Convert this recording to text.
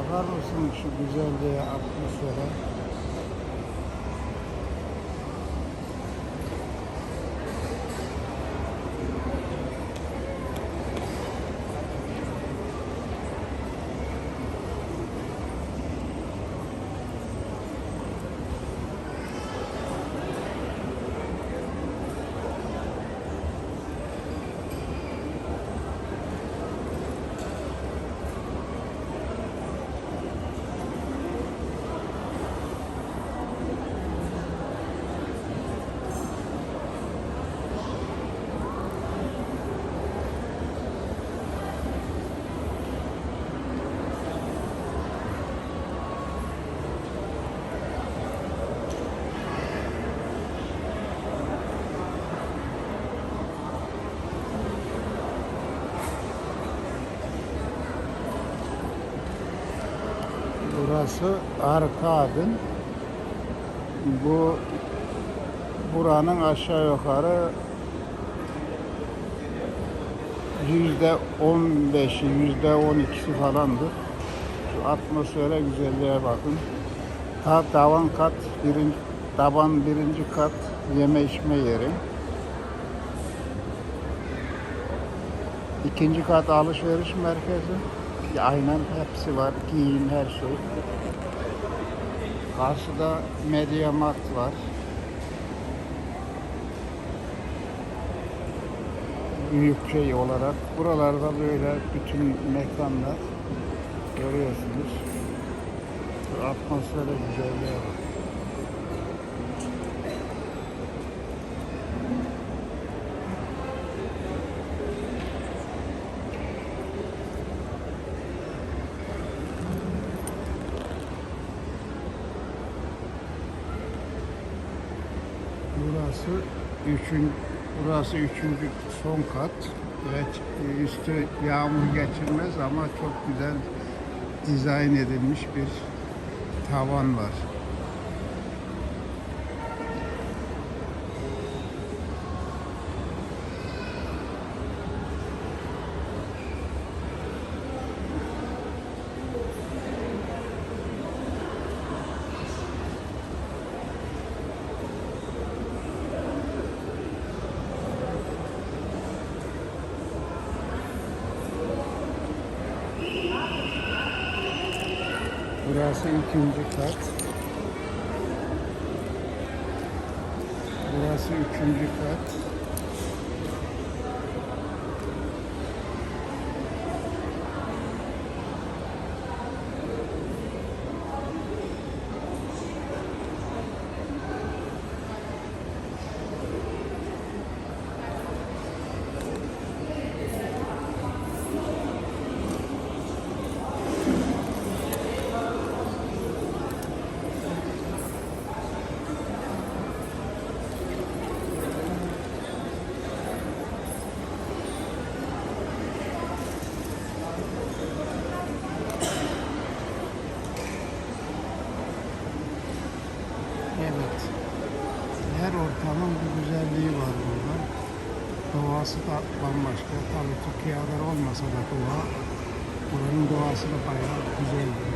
bakar mısın şu güzelliğe, atmosfere? Burası Arkadın. Bu buranın aşağı yukarı yüzde on beşi, yüzde on ikisi falandır. Şu atmosfere güzelliğe bakın. Ta tavan kat, birinci, taban birinci kat yeme içme yeri. İkinci kat alışveriş merkezi. Aynen hepsi var. Giyim her şey. Karşıda Media Mart var. Büyük şey olarak. Buralarda böyle bütün mekanlar görüyorsunuz. Atmosfere güzelliğe bak. Burası üçün, burası üçüncü son kat. Evet, üstü yağmur geçirmez ama çok güzel dizayn edilmiş bir tavan var. Burası ikinci kat. Burası üçüncü kat. Evet. Her ortamın bir güzelliği var burada. Doğası da bambaşka. Tabii Türkiye kadar olmasa da doğa, buranın doğası da bayağı güzeldir.